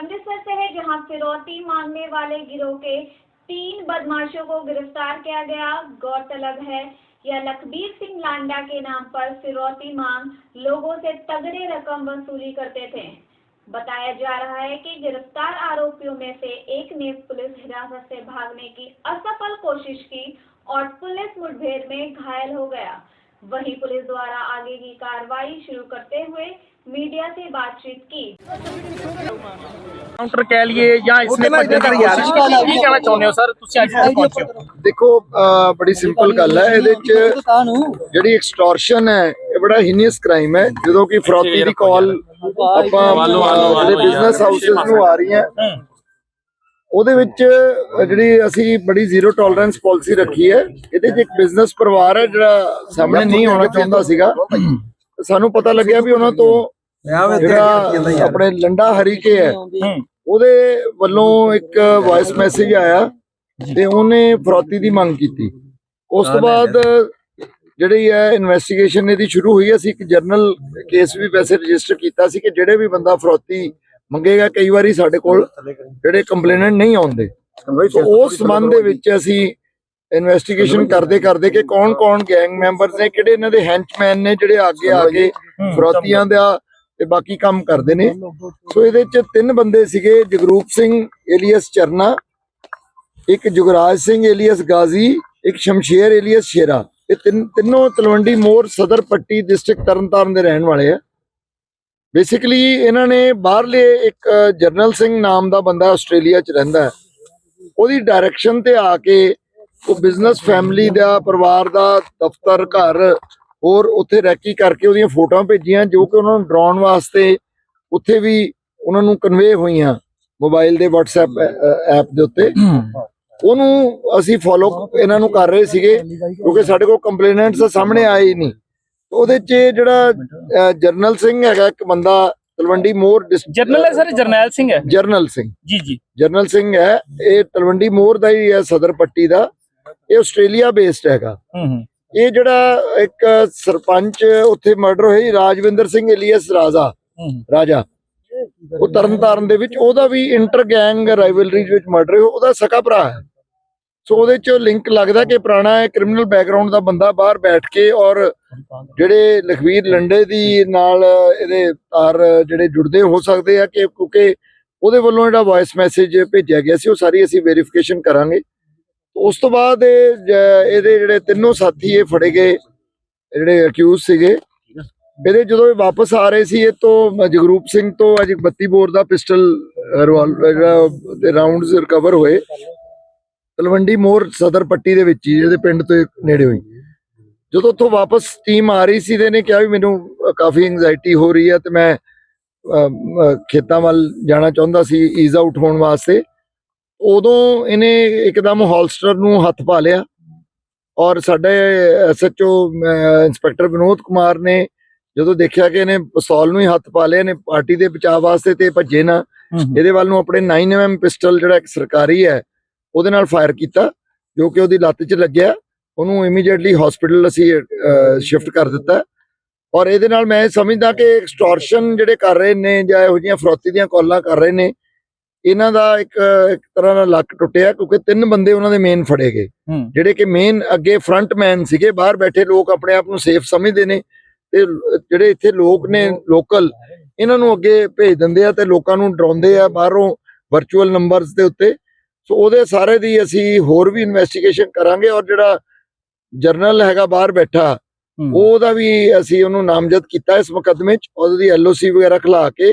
अमृतसर से है जहाँ फिरौती मांगने वाले गिरोह के तीन बदमाशों को गिरफ़्तार किया गया। गौरतलब है, यह लखबीर सिंह लांडा के नाम पर फिरौती मांग लोगों से तगड़े रकम वसूली करते थे। बताया जा रहा है कि गिरफ़्तार आरोपियों में से एक ने पुलिस हिरासत से भागने की असफल कोशिश की और पुलिस मुठभेड़ में घायल हो गया। वहीं पुलिस द्वारा आगे की कार्रवाई शुरू करते हुए मीडिया से बातचीत की ਕਾਊਂਟਰ ਕਹਿ ਲਈਏ ਜਾਂ ਇਸਨੇ ਭੱਜਣ ਦੀ ਕੋਸ਼ਿਸ਼ ਕੀਤੀ ਕੀ ਕਹਿਣਾ ਚਾਹੁੰਦੇ ਹੋ ਸਰ ਤੁਸੀਂ ਅੱਜ ਇੱਥੇ ਪਹੁੰਚੇ ਹੋ ਦੇਖੋ ਅਹ ਬੜੀ ਸਿੰਪਲ ਗੱਲ ਹੈ ਇਹਦੇ ਚ ਜਿਹੜੀ ਐਕਸਟੋਰਸ਼ਨ ਹੈ ਇਹ ਬੜਾ ਹੀਨੀਅਸ ਕ੍ਰਾਈਮ ਹੈ ਜਦੋਂ ਕਿ ਫਰੋਤੀ ਦੀ ਕਾਲ ਆਪਾਂ ਜਿਹੜੇ ਬਿਜ਼ਨਸ ਹਾਊਸਸ ਨੂੰ ਆ ਰਹੀਆਂ ਉਹਦੇ ਵਿੱਚ ਜਿਹੜੀ ਅਸੀਂ ਬੜੀ ਜ਼ੀਰੋ ਟੋਲਰੈਂਸ ਪਾਲਿਸੀ ਰੱਖੀ ਹੈ ਇਹਦੇ 'ਚ ਇੱਕ ਬਿਜ਼ਨਸ ਪਰਿਵਾਰ ਹੈ ਜਿਹੜਾ ਸਾਹਮਣੇ ਨਹੀਂ ਆਉਣਾ ਚਾਹੁੰਦਾ ਸੀਗਾ। ਸਾਨੂੰ ਪਤਾ ਲੱਗਿਆ ਵੀ ਉਹਨਾਂ ਤੋਂ ਜਿਹੜਾ ਆਪਣੇ ਲੰਡਾ ਹਰੀਕੇ ਹੈ ਉਹਦੇ ਵੱਲੋਂ ਇੱਕ ਵਾਇਸ ਮੈਸੇਜ ਆਇਆ ਤੇ ਉਹਨੇ ਫਰੋਤੀ ਦੀ ਮੰਗ ਕੀਤੀ। ਉਸ ਤੋਂ ਬਾਅਦ ਜਿਹੜੀ ਹੈ ਇਨਵੈਸਟੀਗੇਸ਼ਨ ਇਹਦੀ ਸ਼ੁਰੂ ਹੋਈ ਅਸੀਂ ਇੱਕ ਜਰਨਲ ਕੇਸ ਵੀ ਵੈਸੇ ਰਜਿਸਟਰ ਕੀਤਾ ਸੀ ਕਿ ਜਿਹੜੇ ਵੀ ਬੰਦਾ ਫਰੋਤੀ ਮੰਗੇਗਾ ਕਈ ਵਾਰੀ ਸਾਡੇ ਕੋਲ ਜਿਹੜੇ ਕੰਪਲੇਨੈਂਟ ਨਹੀਂ ਆਉਂਦੇ। ਸੋ ਉਸ ਸੰਬੰਧ ਦੇ ਵਿੱਚ ਅਸੀਂ ਇਨਵੈਸਟੀਗੇਸ਼ਨ ਕਰਦੇ ਕਰਦੇ ਕਿ ਕੌਣ-ਕੌਣ ਗੈਂਗ ਮੈਂਬਰਸ ਨੇ ਕਿਹੜੇ ਇਹਨਾਂ ਦੇ ਹੈਂਚਮੈਨ ਨੇ ਜਿਹੜੇ ਅੱਗੇ ਆ ਕੇ ਫਰੋਤੀਆਂ ਦਾ ਤੇ ਬਾਕੀ ਕੰਮ ਕਰਦੇ ਨੇ। ਸੋ ਇਹਦੇ ਚ ਤਿੰਨ ਬੰਦੇ ਸੀਗੇ ਜਗਰੂਪ ਸਿੰਘ ਏਲੀਅਸ ਚਰਨਾ ਇੱਕ ਜੁਗਰਾਜ ਸਿੰਘ ਏਲੀਅਸ ਗਾਜ਼ੀ ਇੱਕ ਸ਼ਮਸ਼ੇਰ ਏਲੀਅਸ ਸ਼ੇਰਾ। ਇਹ ਤਿੰਨ ਤਿੰਨੋਂ ਤਲਵੰਡੀ ਮੋਰ ਸਦਰ ਪੱਟੀ ਡਿਸਟ੍ਰਿਕਟ ਤਰਨਤਾਰਨ ਦੇ ਰਹਿਣ ਵਾਲੇ ਆ। ਬੇਸਿਕਲੀ ਇਹਨਾਂ ਨੇ ਬਾਹਰਲੇ ਇੱਕ ਅ, ਜਰਨਲ ਸਿੰਘ ਨਾਮ ਦਾ ਬੰਦਾ ਆਸਟ੍ਰੇਲੀਆ ਚ ਰਹਿੰਦਾ ਹੈ। ਉਹਦੀ ਡਾਇਰੈਕਸ਼ਨ ਤੇ ਆ ਕੇ ਉਹ ਬਿਜ਼ਨਸ ਫੈਮਿਲੀ ਦਾ ਪਰਿਵਾਰ ਦਾ ਦਫ਼ਤਰ ਘਰ ਹੋਰ ਉੱਥੇ ਰੈਕੀ ਕਰਕੇ ਉਹਦੀਆਂ ਫੋਟੋਆਂ ਭੇਜੀਆਂ ਜੋ ਕਿ ਉਹਨਾਂ ਨੂੰ ਡਰਾਉਣ ਵਾਸਤੇ ਉੱਥੇ ਵੀ ਉਹਨਾਂ ਨੂੰ ਕਨਵੇ ਹੋਈਆਂ ਮੋਬਾਈਲ ਦੇ WhatsApp ਐਪ ਦੇ ਉੱਤੇ। ਉਹਨੂੰ ਅਸੀਂ ਫੋਲੋ ਇਹਨਾਂ ਨੂੰ ਕਰ ਰਹੇ ਸੀਗੇ ਕਿਉਂਕਿ ਸਾਡੇ ਕੋਲ ਕੰਪਲੇਨੈਂਟਸ ਸਾਹਮਣੇ ਆਏ ਹੀ ਨਹੀਂ। ਉਹਦੇ 'ਚ ਜਿਹੜਾ ਜਰਨਲ ਸਿੰਘ ਹੈਗਾ ਇੱਕ ਬੰਦਾ ਤਲਵੰਡੀ ਮੋਰ ਜਰਨਲ ਹੈ ਸਰ ਜਰਨੈਲ ਸਿੰਘ ਹੈ। ਜਰਨਲ ਸਿੰਘ। ਜੀ ਜੀ। ਜਰਨਲ ਸਿੰਘ ਹੈ ਇਹ ਤਲਵੰਡੀ ਮੋਰ ਦਾ ਹੀ ਹੈ ਸਦਰ ਪੱਟੀ ਦਾ। ਇਹ ਆਸਟ੍ਰੇਲੀਆ ਬੇਸਡ ਹੈਗਾ। ਹੂੰ ਹੂੰ। ਇਹ ਜਿਹੜਾ ਇੱਕ ਸਰਪੰਚ ਉੱਥੇ ਮਰਡਰ ਹੋਈ ਰਾਜਵਿੰਦਰ ਸਿੰਘ ਏਲੀਅਸ ਰਾਜਾ। ਰਾਜਾ। ਉਹ ਤਰਨਤਾਰਨ ਦੇ ਵਿੱਚ ਉਹਦਾ ਵੀ ਇੰਟਰ ਗੈਂਗ ਰਾਈਵਲਰੀ ਵਿੱਚ ਮਰਡਰ ਹੋਇਆ ਉਹਦਾ ਸਕਾ ਭਰਾ ਹੈ। ਸੋ ਉਹਦੇ ਚ ਲਿੰਕ ਲੱਗਦਾ ਕਿ ਪੁਰਾਣਾ ਹੈ ਕ੍ਰਿਮੀਨਲ ਬੈਕਗ੍ਰਾਉਂਡ ਦਾ ਬੰਦਾ ਬਾਹਰ ਬੈਠ ਕੇ ਔਰ ਜਿਹੜੇ ਲਖਵੀਰ ਲੰਡੇ ਦੀ ਨਾਲ ਇਹਦੇ ਤਾਰ ਜਿਹੜੇ ਜੁੜਦੇ ਹੋ ਸਕਦੇ ਆ ਕਿ ਕਿਉਂਕਿ ਉਹਦੇ ਵੱਲੋਂ ਜਿਹੜਾ ਵਾਇਸ ਮੈਸੇਜ ਭੇਜਿਆ ਗਿਆ ਸੀ ਉਹ ਸਾਰੀ ਅਸੀਂ ਵੈਰੀਫਿਕੇਸ਼ਨ ਕਰਾਂਗੇ। ਉਸ ਤੋਂ ਬਾਅਦ ਇਹਦੇ ਜਿਹੜੇ ਤਿੰਨੋਂ ਸਾਥੀ ਇਹ ਫੜੇ ਗਏ ਜਿਹੜੇ ਅਕਿਊਜ਼ ਸੀਗੇ। ਇਹਦੇ ਜਦੋਂ ਇਹ ਵਾਪਸ ਆ ਰਹੇ ਸੀ ਇਹ ਤੋਂ ਜਗਰੂਪ ਸਿੰਘ ਤੋਂ ਅਜ 32 ਬੋਰ ਦਾ ਪਿਸਟਲ ਰਿਵਾਲਵਰ ਜਿਹੜਾ ਤੇ ਰਾਉਂਡਸ ਰਿਕਵਰ ਹੋਏ। ਤਲਵੰਡੀ ਮੋਰ ਸਦਰ ਪੱਟੀ ਦੇ ਵਿੱਚ ਇਹਦੇ ਪਿੰਡ ਤੋਂ ਨੇੜੇ ਹੋਈ। ਜਦੋਂ ਉੱਥੋਂ ਵਾਪਸ ਟੀਮ ਆ ਰਹੀ ਸੀ ਤੇ ਇਹਨੇ ਕਿਹਾ ਵੀ ਮੈਨੂੰ ਕਾਫੀ ਐਂਜ਼ਾਈਟੀ ਹੋ ਰਹੀ ਹੈ ਤੇ ਮੈਂ ਖੇਤਾਂ ਵੱਲ ਜਾਣਾ ਚਾਹੁੰਦਾ ਸੀ ਈਜ਼ ਆਊਟ ਹੋਣ ਵਾਸਤੇ। ਉਦੋਂ ਇਹਨੇ ਇੱਕਦਮ ਹੋਲਸਟਰ ਨੂੰ ਹੱਥ ਪਾ ਲਿਆ ਔਰ ਸਾਡੇ ਐਸਐਚਓ ਇੰਸਪੈਕਟਰ ਵਿਨੋਦ ਕੁਮਾਰ ਨੇ ਜਦੋਂ ਦੇਖਿਆ ਕਿ ਇਹਨੇ ਪਿਸਤੌਲ ਨੂੰ ਹੀ ਹੱਥ ਪਾ ਲਿਆ ਨੇ ਪਾਰਟੀ ਦੇ ਬਚਾਅ ਵਾਸਤੇ ਤੇ ਭੱਜੇ ਨਾ ਇਹਦੇ ਵੱਲ ਨੂੰ ਆਪਣੇ 9mm ਪਿਸਟਲ ਜਿਹੜਾ ਇੱਕ ਸਰਕਾਰੀ ਹੈ ਉਹਦੇ ਨਾਲ ਫਾਇਰ ਕੀਤਾ ਜੋ ਕਿ ਉਹਦੀ ਲੱਤ 'ਚ ਲੱਗਿਆ। ਉਹਨੂੰ ਇਮੀਡੀਏਟਲੀ ਹਸਪੀਟਲ ਅਸੀਂ ਸ਼ਿਫਟ ਕਰ ਦਿੱਤਾ। ਔਰ ਇਹਦੇ ਨਾਲ ਮੈਂ ਸਮਝਦਾ ਕਿ ਐਕਸਟੋਰਸ਼ਨ ਜਿਹੜੇ ਕਰ ਰਹੇ ਨੇ ਜਾਂ ਇਹੋ ਜਿਹੀਆਂ ਫਰੋਤੀ ਦੀਆਂ ਕਾਲਾਂ ਕਰ ਰਹੇ ਨੇ ਇਹਨਾਂ ਦਾ ਇੱਕ ਇੱਕ ਤਰ੍ਹਾਂ ਦਾ ਲੱਕ ਟੁੱਟਿਆ ਕਿਉਂਕਿ ਤਿੰਨ ਬੰਦੇ ਉਹਨਾਂ ਦੇ ਮੇਨ ਫੜੇ ਗਏ। ਜਿਹੜੇ ਕਿ ਮੇਨ ਅੱਗੇ ਫਰੰਟ ਮੈਨ ਸੀਗੇ ਬਾਹਰ ਬੈਠੇ ਲੋਕ ਆਪਣੇ ਆਪ ਨੂੰ ਸੇਫ ਸਮਝਦੇ ਨੇ ਤੇ ਜਿਹੜੇ ਇੱਥੇ ਲੋਕ ਨੇ ਲੋਕਲ ਇਹਨਾਂ ਨੂੰ ਅੱਗੇ ਭੇਜ ਦਿੰਦੇ ਆ ਤੇ ਲੋਕਾਂ ਨੂੰ ਡਰਾਉਂਦੇ ਆ ਬਾਹਰੋਂ ਵਰਚੁਅਲ ਨੰਬਰਸ ਦੇ ਉੱਤੇ। ਸੋ ਉਹਦੇ ਸਾਰੇ ਦੀ ਅਸੀਂ ਹੋਰ ਵੀ ਇਨਵੈਸਟੀਗੇਸ਼ਨ ਕਰਾਂਗੇ ਔਰ ਜਿਹੜਾ ਜਰਨਲ ਹੈਗਾ ਬਾਹਰ ਬੈਠਾ। ਉਹਦਾ ਵੀ ਅਸੀਂ ਉਹਨੂੰ ਨਾਮਜ਼ਦ ਕੀਤਾ ਇਸ ਮੁਕੱਦਮੇ 'ਚ। ਉਹਦੀ ਐਲਓਸੀ ਵਗੈਰਾ ਖਲਾ ਕੇ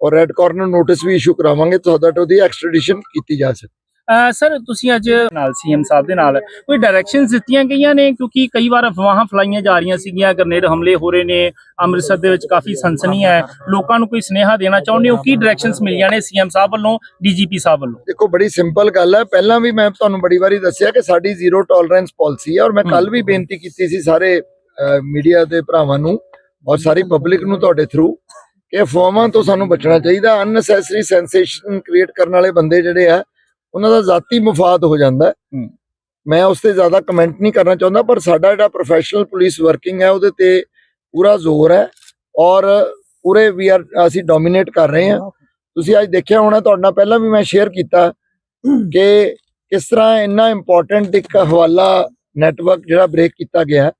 ਔਰ ਰੈੱਡ ਕਾਰਨਰ ਨੋਟਿਸ ਵੀ ਇਸ਼ੂ ਕਰਾਵਾਂਗੇ ਤਾਂ that ਉਹਦੀ ਐਕਸਟ੍ਰੈਡੀਸ਼ਨ ਕੀਤੀ ਜਾ ਸਕੇ ਸਰ ਤੁਸੀਂ ਅੱਜ ਨਾਲ ਸੀਐਮ ਸਾਹਿਬ ਦੇ ਨਾਲ ਕੋਈ ਡਾਇਰੈਕਸ਼ਨਸ ਦਿੱਤੀਆਂ ਗਈਆਂ ਨੇ? ਕਿਉਂਕਿ ਕਈ ਵਾਰ ਅਫਵਾਹਾਂ ਫਲਾਈਆਂ ਜਾ ਰਹੀਆਂ ਸੀਗੀਆਂ ਗਰਨੇਡ ਹਮਲੇ ਹੋ ਰਹੇ ਨੇ ਅੰਮ੍ਰਿਤਸਰ ਦੇ ਵਿੱਚ ਕਾਫੀ ਸਨਸਨੀ ਹੈ। ਲੋਕਾਂ ਨੂੰ ਕੋਈ ਸੁਨੇਹਾ ਦੇਣਾ ਚਾਹੁੰਦੇ ਹੋ? ਕੀ ਡਾਇਰੈਕਸ਼ਨਸ ਮਿਲੀਆਂ ਨੇ ਸੀਐਮ ਸਾਹਿਬ ਵੱਲੋਂ ਡੀਜੀਪੀ ਸਾਹਿਬ ਵੱਲੋਂ? ਦੇਖੋ ਬੜੀ ਸਿੰਪਲ ਗੱਲ ਹੈ। ਪਹਿਲਾਂ ਵੀ ਮੈਂ ਤੁਹਾਨੂੰ ਬੜੀ ਵਾਰੀ ਦੱਸਿਆ ਕਿ ਸਾਡੀ ਜ਼ੀਰੋ ਟੋਲਰੈਂਸ ਪਾਲਿਸੀ ਹੈ ਔਰ ਮੈਂ ਕੱਲ ਵੀ ਬੇਨਤੀ ਕੀਤੀ ਸੀ ਸਾਰੇ ਮੀਡੀਆ ਦੇ ਭਰਾਵਾਂ ਨੂੰ ਔਰ ਸਾਰੀ ਪਬਲਿਕ ਨੂੰ ਤੁਹਾਡੇ ਥਰੂ ਕਿ ਅਫਵਾਹਾਂ ਤੋਂ ਸਾਨੂੰ ਬਚਣਾ ਚਾਹੀਦਾ। ਅਨਨੈਸੈਸਰੀ ਸੈਂਸੇਸ਼ਨ ਕ੍ਰੀਏਟ ਕਰਨ ਵਾਲੇ ਬੰਦੇ ਜਿਹੜੇ ਆ ਉਹਨਾਂ ਦਾ ਜ਼ਾਤੀ ਮਫਾਦ ਹੋ ਜਾਂਦਾ। ਮੈਂ ਉਸ ਤੇ ਜ਼ਿਆਦਾ ਕਮੈਂਟ ਨਹੀਂ ਕਰਨਾ ਚਾਹੁੰਦਾ ਪਰ ਸਾਡਾ ਜਿਹੜਾ ਪ੍ਰੋਫੈਸ਼ਨਲ ਪੁਲਿਸ ਵਰਕਿੰਗ ਹੈ ਉਹਦੇ ਤੇ ਪੂਰਾ ਜ਼ੋਰ ਹੈ ਔਰ ਪੂਰੇ ਵੀ ਆਰ ਅਸੀਂ ਡੋਮੀਨੇਟ ਕਰ ਰਹੇ ਹਾਂ। ਤੁਸੀਂ ਅੱਜ ਦੇਖਿਆ ਹੋਣਾ ਤੁਹਾਡੇ ਪਹਿਲਾਂ ਵੀ ਮੈਂ ਸ਼ੇਅਰ ਕੀਤਾ ਕਿ ਕਿਸ ਤਰ੍ਹਾਂ ਇੰਨਾ ਇੰਪੋਰਟੈਂਟ ਇੱਕ ਹਵਾਲਾ ਨੈਟਵਰਕ ਜਿਹੜਾ ਬ੍ਰੇਕ ਕੀਤਾ ਗਿਆ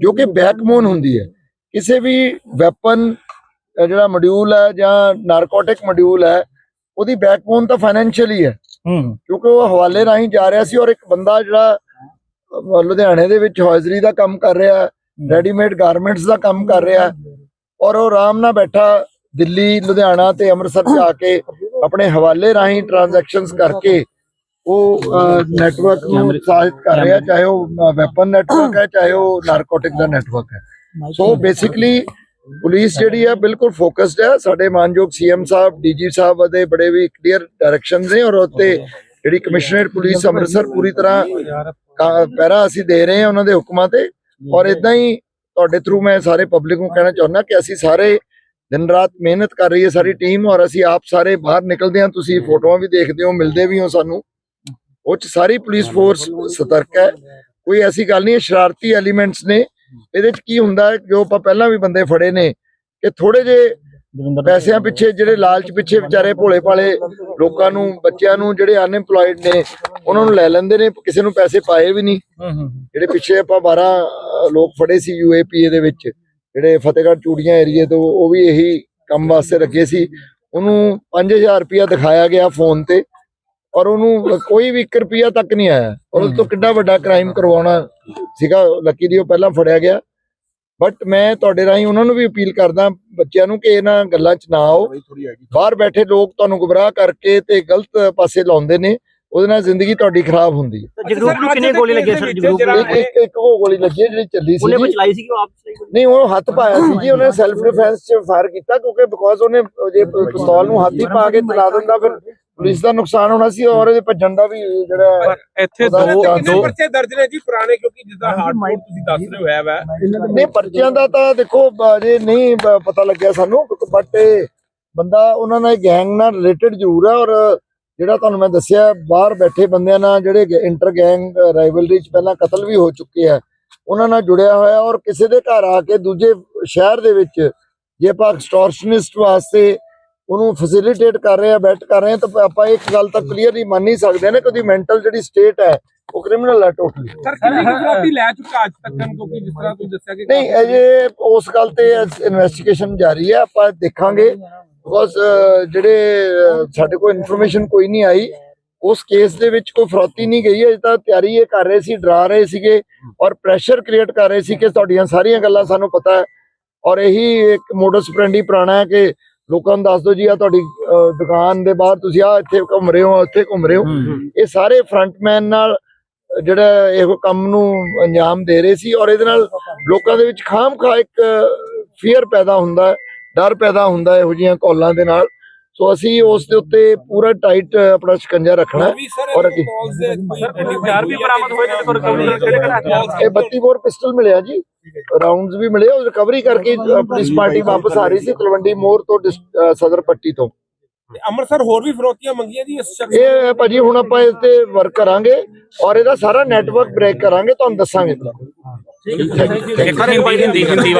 ਜੋ ਕਿ ਬੈਕਬੋਨ ਹੁੰਦੀ ਹੈ। ਕਿਸੇ ਵੀ ਵੈਪਨ ਜਿਹੜਾ ਮੋਡਿਊਲ ਹੈ ਜਾਂ ਨਾਰਕੋਟਿਕ ਮੋਡਿਊਲ ਹੈ ਉਹਦੀ ਬੈਕਬੋਨ ਤਾਂ ਫਾਈਨੈਂਸ਼ੀਅਲ ਹੈ ਹੂੰ। ਕਿਉਂਕਿ ਉਹ ਹਵਾਲੇ ਰਾਹੀਂ ਜਾ ਰਿਹਾ ਸੀ ਔਰ ਇੱਕ ਬੰਦਾ ਜਿਹੜਾ ਲੁਧਿਆਣੇ ਦੇ ਵਿੱਚ ਹੌਜ਼ਰੀ ਦਾ ਕੰਮ ਕਰ ਰਿਹਾ ਰੈਡੀਮੇਡ ਗਾਰਮੈਂਟਸ ਦਾ ਕੰਮ ਕਰ ਰਿਹਾ ਔਰ ਉਹ ਆਰਾਮ ਨਾਲ ਬੈਠਾ ਦਿੱਲੀ ਲੁਧਿਆਣਾ ਤੇ ਅੰਮ੍ਰਿਤਸਰ ਜਾ ਕੇ ਆਪਣੇ ਹਵਾਲੇ ਰਾਹੀਂ ਟ੍ਰਾਂਜੈਕਸ਼ਨਸ ਕਰਕੇ ਉਹ ਨੈਟਵਰਕ ਨੂੰ ਉਤਸ਼ਾਹਿਤ ਕਰ ਰਿਹਾ ਚਾਹੇ ਉਹ ਵੈਪਨ ਨੈਟਵਰਕ ਹੈ ਚਾਹੇ ਉਹ ਨਾਰਕੋਟਿਕ ਦਾ ਨੈਟਵਰਕ ਹੈ। ਸੋ ਬੇਸਿਕਲੀ ਪੁਲਿਸ ਜਿਹੜੀ ਆ ਬਿਲਕੁਲ ਫੋਕਸਡ ਹੈ ਸਾਡੇ ਮਾਨਯੋਗ ਸੀਐਮ ਸਾਹਿਬ ਡੀਜੀ ਸਾਹਿਬ ਦੇ ਬੜੇ ਵੀ ਕਲੀਅਰ ਡਾਇਰੈਕਸ਼ਨਸ ਨੇ ਔਰ ਉੱਤੇ ਜਿਹੜੀ ਕਮਿਸ਼ਨਰੇਟ ਪੁਲਿਸ ਅੰਮ੍ਰਿਤਸਰ ਪੂਰੀ ਤਰ੍ਹਾਂ ਪਹਿਰਾ ਅਸੀਂ ਦੇ ਰਹੇ ਹਾਂ ਉਹਨਾਂ ਦੇ ਹੁਕਮਾਂ ਤੇ। ਔਰ ਇਦਾਂ ਹੀ ਤੁਹਾਡੇ ਥਰੂ ਮੈਂ ਸਾਰੇ ਪਬਲਿਕ ਨੂੰ ਕਹਿਣਾ ਚਾਹੁੰਦਾ ਕਿ ਅਸੀਂ ਸਾਰੇ ਦਿਨ ਰਾਤ ਮਿਹਨਤ ਕਰ ਰਹੀ ਹੈ ਸਾਰੀ ਟੀਮ ਔਰ ਅਸੀਂ ਆਪ ਸਾਰੇ ਬਾਹਰ ਨਿਕਲਦੇ ਹਾਂ। ਤੁਸੀਂ ਫੋਟੋਆਂ ਵੀ ਦੇਖਦੇ ਹੋ, ਮਿਲਦੇ ਵੀ ਹੋ ਸਾਨੂੰ। ਉਹ ਚ ਸਾਰੀ ਪੁਲਿਸ ਫੋਰਸ ਸਤਰਕ ਹੈ। ਕੋਈ ਐਸੀ ਗੱਲ ਨਹੀਂ ਸ਼ਰਾਰਤੀ ਐਲੀਮੈਂਟਸ ਨੇ। ਇਹਦੇ ਚ ਕੀ ਹੁੰਦਾ ਹੈ ਜੋ ਆਪਾਂ ਪਹਿਲਾਂ ਵੀ ਬੰਦੇ ਫੜੇ ਨੇ ਕਿ ਥੋੜੇ ਜੇ ਪੈਸਿਆਂ ਪਿੱਛੇ ਜਿਹੜੇ ਲਾਲਚ ਪਿੱਛੇ ਵਿਚਾਰੇ ਭੋਲੇ ਭਾਲੇ ਲੋਕਾਂ ਨੂੰ ਬੱਚਿਆਂ ਨੂੰ ਜਿਹੜੇ ਅਨਐਮਪਲੋਇਡ ਨੇ ਉਹਨਾਂ ਨੂੰ ਲੈ ਲੈਂਦੇ ਨੇ ਕਿਸੇ ਨੂੰ ਪੈਸੇ ਪਾਏ ਵੀ ਨਹੀਂ। ਜਿਹੜੇ ਪਿੱਛੇ ਆਪਾਂ 12 ਅਹ, ਲੋਕ ਫੜੇ ਸੀ ਯੂਏਪੀਏ ਦੇ ਵਿੱਚ ਜਿਹੜੇ ਫਤਿਹਗੜ੍ਹ ਚੂੜੀਆਂ ਏਰੀਏ ਤੋਂ ਉਹ ਵੀ ਇਹੀ ਕੰਮ ਵਾਸਤੇ ਰੱਖੇ ਸੀ। ਉਹਨੂੰ 5000 ਰੁਪਇਆ ਦਿਖਾਇਆ ਗਿਆ ਫੋਨ ਤੇ। ਔਰ ਉਹਨੂੰ ਕੋਈ ਵੀ 1 ਰੁਪਿਆ ਤੱਕ ਨਹੀਂ ਆਇਆ। ਔਰ ਉਸ ਤੋਂ ਕਿੰਨਾ ਵੱਡਾ ਕ੍ਰਾਈਮ ਕਰਵਾਉਣਾ ਸੀਗਾ ਲੱਕੀ ਦੀ ਉਹ ਪਹਿਲਾਂ ਫੜਿਆ ਗਿਆ। ਬਟ ਮੈਂ ਤੁਹਾਡੇ ਰਾਹੀਂ ਉਹਨਾਂ ਨੂੰ ਵੀ ਅਪੀਲ ਕਰਦਾ ਬੱਚਿਆਂ ਨੂੰ ਕਿ ਇਹਨਾਂ ਗੱਲਾਂ 'ਚ ਨਾ ਆਓ। ਬਾਹਰ ਬੈਠੇ ਲੋਕ ਤੁਹਾਨੂੰ ਗੁੰਮਰਾਹ ਕਰਕੇ ਤੇ ਗਲਤ ਪਾਸੇ ਲਾਉਂਦੇ ਨੇ ਉਹਦੇ ਨਾਲ ਜ਼ਿੰਦਗੀ ਤੁਹਾਡੀ ਖਰਾਬ ਹੁੰਦੀ ਹੈ। ਜਗਰੂਪ ਨੂੰ ਕਿੰਨੇ ਗੋਲੀ ਲੱਗੇ ਸਰ? ਜਗਰੂਪ ਨੂੰ ਇੱਕ ਇੱਕ ਇੱਕ ਉਹ ਗੋਲੀ ਲੱਗੀ ਹੈ ਜਿਹੜੀ ਚੱਲੀ ਸੀ ਉਹਨੇ ਜੀ। ਚਲਾਈ ਸੀ ਕਿ ਉਹ ਆਪ ਚਲਾਈ ਗੋਲੀ? ਨਹੀਂ ਉਹ ਹੱਥ ਪਾਇਆ ਸੀ ਜੀ ਉਹਨੇ ਸੈਲਫ ਡਿਫੈਂਸ 'ਚ ਫਾਇਰ ਕੀਤਾ ਕਿਉਂਕਿ ਬਿਕੋਜ਼ ਉਹਨੇ ਜੇ ਪਿਸਤੌਲ ਨੂੰ ਹੱਥ ਹੀ ਪਾ ਕੇ ਚਲਾ ਦਿੰਦਾ ਫਿਰ ਪੁਲਿਸ ਦਾ ਨੁਕਸਾਨ ਹੋਣਾ ਸੀ ਔਰ ਇਹਦੇ ਭੱਜਣ ਦਾ ਵੀ ਜਿਹੜਾ ਇੱਥੇ ਦੋ ਦੋ। ਪਰਚੇ ਦਰਜ ਨੇ ਜੀ ਪੁਰਾਣੇ ਕਿਉਂਕਿ ਜਿੱਦਾਂ ਹਾਰਡਕੋਰ ਤੁਸੀਂ ਦੱਸ ਰਹੇ ਹੋ ਹੈ ਵਾ ਨਹੀਂ ਪਰਚਿਆਂ ਦਾ ਤਾਂ ਦੇਖੋ ਅਜੇ ਨਹੀਂ ਪਤਾ ਲੱਗਿਆ ਸਾਨੂੰ ਬਟ ਬੰਦਾ ਉਹਨਾਂ ਨਾਲ ਗੈਂਗ ਨਾਲ ਰਿਲੇਟਡ ਜ਼ਰੂਰ ਹੈ ਔਰ ਜਿਹੜਾ ਤੁਹਾਨੂੰ ਮੈਂ ਦੱਸਿਆ ਬਾਹਰ ਬੈਠੇ ਬੰਦਿਆਂ ਨਾਲ ਜਿਹੜੇ ਇੰਟਰ ਗੈਂਗ ਰਾਈਵਲਰੀ ਚ ਪਹਿਲਾਂ ਕਤਲ ਵੀ ਹੋ ਚੁੱਕੇ ਆ ਉਹਨਾਂ ਨਾਲ ਜੁੜਿਆ ਹੋਇਆ ਔਰ ਕਿਸੇ ਦੇ ਘਰ ਆ ਕੇ ਦੂਜੇ ਸ਼ਹਿਰ ਦੇ ਵਿੱਚ ਜੇ ਆਪਾਂ ਐਕਸਟੋਰਸ਼ਨਿਸਟ ਵਾਸਤੇ ਉਹਨੂੰ ਫੈਸਿਲਿਟੇਟ ਕਰ ਰਹੇ ਆ ਬੈਟ ਕਰ ਰਹੇ ਆ ਤਾਂ ਆਪਾਂ ਇੱਕ ਗੱਲ ਤਾਂ ਕਲੀਅਰਲੀ ਮੰਨ ਨਹੀਂ ਸਕਦੇ ਨੇ ਕਿ ਉਹਦੀ ਮੈਂਟਲ ਜਿਹੜੀ ਸਟੇਟ ਹੈ ਉਹ ਕ੍ਰਿਮੀਨਲ ਹੈ ਟੋਟਲੀ ਸਰ ਕਿੰਨੀ ਫਰੋਤੀ ਲੈ ਚੁੱਕਾ ਅੱਜ ਤੱਕ ਕਿਉਂਕਿ ਜਿਸ ਤਰ੍ਹਾਂ ਤੁਸੀਂ ਦੱਸਿਆ ਕਿ ਨਹੀਂ ਅਜੇ ਉਸ ਗੱਲ ਤੇ ਇਨਵੈਸਟੀਗੇਸ਼ਨ ਜਾਰੀ ਹੈ ਆਪਾਂ ਦੇਖਾਂਗੇ। ਬਿਕੋਜ਼ ਜਿਹੜੇ ਸਾਡੇ ਕੋਲ ਇਨਫੋਰਮੇਸ਼ਨ ਕੋਈ ਨਹੀਂ ਆਈ। ਉਸ ਕੇਸ ਦੇ ਵਿੱਚ ਕੋਈ ਫਰੌਤੀ ਨਹੀਂ ਗਈ ਅਜੇ ਤਾਂ ਤਿਆਰੀ ਇਹ ਕਰ ਰਹੇ ਸੀ ਡਰਾ ਰਹੇ ਸੀਗੇ ਔਰ ਪ੍ਰੈਸ਼ਰ ਕ੍ਰੀਏਟ ਕਰ ਰਹੇ ਸੀ ਕਿ ਤੁਹਾਡੀਆਂ ਸਾਰੀਆਂ ਗੱਲਾਂ ਸਾਨੂੰ ਪਤਾ ਹੈ। ਔਰ ਇਹੀ ਇੱਕ ਮੋਡਸ ਪ੍ਰੈਂਡੀ ਪੁਰਾਣਾ ਹੈ ਕਿ ਲੋਕਾਂ ਨੂੰ ਦੱਸ ਦਿਓ ਜੀ ਆ ਤੁਹਾਡੀ ਦੁਕਾਨ ਦੇ ਬਾਹਰ ਤੁਸੀਂ ਆ ਇੱਥੇ ਘੁੰਮ ਰਹੇ ਹੋ ਇੱਥੇ ਘੁੰਮ ਰਹੇ ਹੋ। ਇਹ ਸਾਰੇ ਫਰੰਟਮੈਨ ਨਾਲ ਜਿਹੜਾ ਇਹੋ ਕੰਮ ਨੂੰ ਅੰਜਾਮ ਦੇ ਰਹੇ ਸੀ ਔਰ ਇਹਦੇ ਨਾਲ ਲੋਕਾਂ ਦੇ ਵਿੱਚ ਖਾਮ ਖਾ ਇੱਕ ਫੀਅਰ ਪੈਦਾ ਹੁੰਦਾ ਹੈ ਡਰ ਪੈਦਾ ਹੁੰਦਾ ਇਹੋ ਜਿਹੀਆਂ ਕਾਲਾਂ ਦੇ ਨਾਲ। ਸੋ ਅਸੀਂ ਉਸ ਦੇ ਉੱਤੇ ਪੂਰਾ ਟਾਈਟ ਆਪਣਾ ਸ਼ਿਕੰਜਾ ਰੱਖਣਾ ਹੈ ਔਰ ਅੱਗੇ। ਹਥਿਆਰ ਵੀ ਬਰਾਮਦ ਹੋਏ ਨੇ ਤੇ ਪਰ ਕਿਹੜੇ ਕਿਹੜੇ ਇਹ 32 ਬੋਰ ਪਿਸਟਲ ਮਿਲਿਆ ਜੀ। ਰਾਉਂਡਸ ਵੀ ਮਿਲੇ ਉਹ ਰਿਕਵਰੀ ਕਰਕੇ ਪੁਲਿਸ ਪਾਰਟੀ ਵਾਪਸ ਆ ਰਹੀ ਸੀ ਤਲਵੰਡੀ ਮੋਰ ਤੋਂ ਸਦਰ ਪੱਟੀ ਤੋਂ। ਅੰਮ੍ਰਿਤਸਰ ਹੋਰ ਵੀ ਫਰੋਤੀਆਂ ਮੰਗੀਆਂ ਜੀ ਇਸ ਸ਼ਖਸ ਇਹ ਭਾਜੀ ਹੁਣ ਆਪਾਂ ਇਸ ਤੇ ਵਰਕ ਕਰਾਂਗੇ ਔਰ ਇਹਦਾ ਸਾਰਾ ਨੈਟਵਰਕ ਬ੍ਰੇਕ ਕਰਾਂਗੇ ਤੁਹਾਨੂੰ ਦੱਸਾਂਗੇ। ਇੱਕ ਹਿੰਦੀ ਹਿੰਦੀ ਹਿੰਦੀ